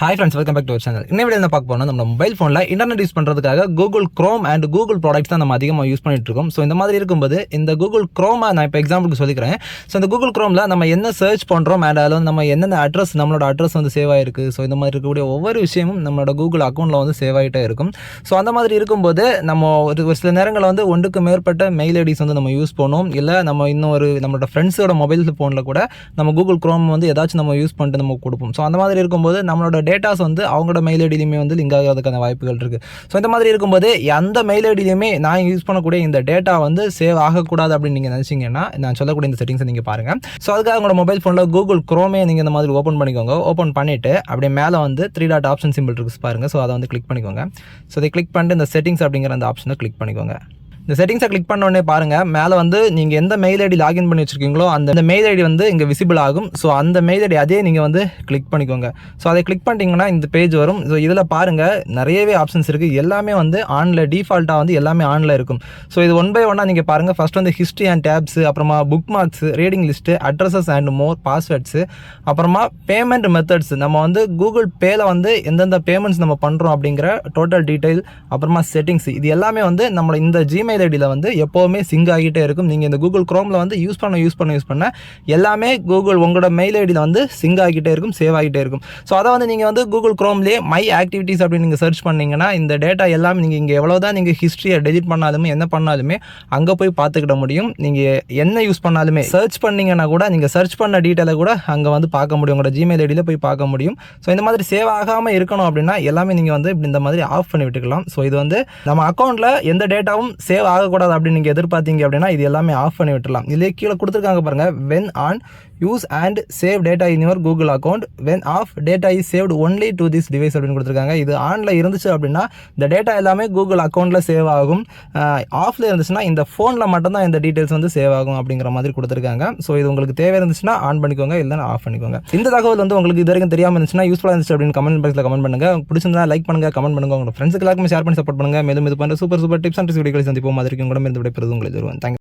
Hi friends welcome back to channel இன்னும் என்ன பார்க்க போனால் நம்ம மொபைல் ஃபோனில் இன்டர்நெட் யூஸ் பண்ணுறதுக்காக Google Chrome and Google products தான் நம்ம அதிகமாக யூஸ் பண்ணிட்டு இருக்கோம். ஸோ இந்த மாதிரி இருக்கும்போது இந்த கூகுள் க்ரோமை நான் இப்போ எக்ஸாம்பிளுக்கு சொல்லிக்கிறேன். ஸோ இந்த கூகுள் க்ரோமில் நம்ம என்ன சர்ச் பண்ணுறோம் அண்ட் அதில் வந்து நம்ம என்னென்ன அட்ரஸ் நம்மளோட அட்ரஸ் வந்து சேவ் ஆயிருக்கு. ஸோ இந்த மாதிரி இருக்கக்கூடிய ஒவ்வொரு விஷயமும் நம்மளோட கூகுள் அக்கௌண்ட்டில் வந்து சேவ் ஆகிட்டே இருக்கும். ஸோ அந்த மாதிரி இருக்கும்போது நம்ம ஒரு ஒரு சில நேரங்களில் வந்து ஒன்றுக்கு மேற்பட்ட மெயில் ஐடிஸ் வந்து நம்ம யூஸ் பண்ணுவோம். இல்லை நம்ம இன்னும் ஒரு நம்மளோட ஃப்ரெண்ட்ஸோட மொபைல் ஃபோனில் கூட நம்ம கூகுள் க்ரோம் வந்து ஏதாச்சும் நம்ம யூஸ் பண்ணிட்டு நம்ம கொடுப்போம். ஸோ அந்த மாதிரி இருக்கும்போது நம்மளோட டேட்டாஸ் வந்து அவங்களோட மெயில் ஐடியிலுமே வந்து லிங்க் ஆகிறதுக்கான வாய்ப்புகள் இருக்குது ஸோ இந்த மாதிரி இருக்கும்போது எந்த மெயில் ஐடியிலுமே நான் யூஸ் பண்ணக்கூடிய இந்த டேட்டா வந்து சேவ் ஆகக்கூடாது அப்படின்னு நீங்கள் நினச்சிங்கன்னா நான் சொல்லக்கூடிய இந்த செட்டிங்ஸை நீங்கள் பாருங்கள் ஸோ அதுக்காக உங்களோட மொபைல் ஃபோனில் கூகுள் க்ரோமே நீங்கள் இந்த மாதிரி ஓப்பன் பண்ணிக்கோங்க. ஓப்பன் பண்ணிவிட்டு அப்படியே மேலே வந்து த்ரீ டாட் ஆப்ஷன் சிம்பிள் இருக்குது பாருங்கள் ஸோ அதை வந்து கிளிக் பண்ணிக்கோங்க. ஸோ அதை கிளிக் பண்ணிட்டு இந்த செட்டிங்ஸ் அப்படிங்கிற அந்த ஆப்ஷனை கிளிக் பண்ணிக்கோங்க. இந்த செட்டிங்ஸை கிளிக் பண்ண உடனே பாருங்கள் மேலே வந்து நீங்கள் எந்த மெயில் ஐடி லாகின் பண்ணி வச்சிருக்கீங்களோ அந்த மெயில் ஐடி வந்து இங்கே விசிபிள் ஆகும். ஸோ அந்த மெயில் ஐடி அதே நீங்கள் வந்து கிளிக் பண்ணிக்கோங்க. ஸோ அதை கிளிக் பண்ணிட்டீங்கன்னா இந்த பேஜ் வரும். ஸோ இதில் பாருங்கள் நிறையவே ஆப்ஷன்ஸ் இருக்குது எல்லாமே வந்து ஆனில் டிஃபால்ட்டாக வந்து எல்லாமே ஆனில் இருக்கும். ஸோ இது ஒன் பை ஒன்னாக நீங்கள் பாருங்கள் ஃபஸ்ட் வந்து ஹிஸ்ட்ரி அண்ட் டேப்ஸ் அப்புறமா bookmarks reading list addresses and more passwords அப்புறமா பேமெண்ட் மெத்தட்ஸ் நம்ம வந்து கூகுள் பேல வந்து எந்தெந்த பேமெண்ட்ஸ் நம்ம பண்ணுறோம் அப்படிங்கிற டோட்டல் டீட்டெயில் அப்புறமா செட்டிங்ஸ் இது எல்லாமே வந்து நம்மளோட இந்த ஜிமெயில் ஐடியில் வந்து எப்போவுமே சிங்க் ஆகிட்டே இருக்கும். நீங்கள் இந்த கூகுள் க்ரோமில் வந்து யூஸ் பண்ண யூஸ் பண்ண யூஸ் பண்ண எல்லாமே கூகுள் உங்களோட மெயில் ஐடியில் வந்து சிங்க் ஆகிட்டே இருக்கும் சேவ் ஆகிட்டே இருக்கும். ஸோ அதை வந்து நீங்கள் வந்து கூகுள் க்ரோம்லேயே மை ஆக்டிவிட்டீஸ் அப்படின்னு நீங்கள் சர்ச் பண்ணிங்கன்னா இந்த டேட்டா எல்லாமே நீங்கள் இங்கே எவ்வளோ தான் நீங்கள் ஹிஸ்ட்ரியை டெலிட் பண்ணாலுமே என்ன பண்ணாலுமே அங்கே போய் பார்த்துக்கிட முடியும். நீங்கள் என்ன யூஸ் பண்ணாலுமே சர்ச் பண்ணிங்கன்னா கூட நீங்கள் சர்ச் பண்ண டீட்டெயிலை கூட அங்கே வந்து பார்க்க முடியும். உங்களோட ஜிமெயில் ஐடியில் போய் பார்க்க முடியும். ஸோ இந்த மாதிரி சேவ் ஆகாமல் இருக்கணும் அப்படின்னா எல்லாமே நீங்கள் வந்து இப்படி இந்த மாதிரி ஆஃப் பண்ணி விட்டுக்கலாம். ஸோ இது வந்து நம்ம அக்கௌண்ட்டில் எந்த டேட்டாவும் சேவ் ஆகக்கூடாது அப்படின்னு நீங்கள் எதிர்பார்த்தீங்க அப்படின்னா இது எல்லாமே ஆஃப் பண்ணி விட்டுலாம் இதுலேயே கீழே கொடுத்துருக்காங்க பாருங்கள் when on use and save data in your Google account when off data is saved only to this device அப்படின்னு கொடுத்துருக்காங்க. இது ஆனில் இருந்துச்சு அப்படின்னா இந்த டேட்டா எல்லாமே கூகுள் அக்கௌண்ட்டில் சேவ் ஆகும். ஆஃபில் இருந்துச்சுன்னா இந்த ஃபோனில் மட்டும்தான் இந்த டீட்டெயில்ஸ் வந்து சேவ் ஆகும் அப்படிங்கிற மாதிரி கொடுத்துருக்காங்க. ஸோ இது உங்களுக்கு தேவை இருந்துச்சுன்னா ஆன் பண்ணிக்கோங்க இல்லைன்னா ஆஃப் பண்ணிக்கோங்க. இந்த தகவல் வந்து உங்களுக்கு இது வரைக்கும் தெரியாமல் இருந்துச்சுன்னா யூஸ்ஃபுல்லாக இருந்துச்சு அப்படின்னு கமெண்ட் பாக்ஸில் கமெண்ட் பண்ணுங்க. பிடிச்சிருந்தா லைக் பண்ணுங்கள் கமெண்ட் பண்ணுங்கள் உங்க ஃப்ரெண்ட்ஸுக்கு எல்லாருமே ஷேர் பண்ணி சப்போர்ட் பண்ணுங்க. மேலும் இது பண்ணுற சூப்பர் சூப்பர் டிப்ஸ் அண்ட் வீடியோக்களை சந்திப்போம். மாதிரி கூட இருந்து விடைபெறுது உங்களுக்கு தருவேன். தேங்க்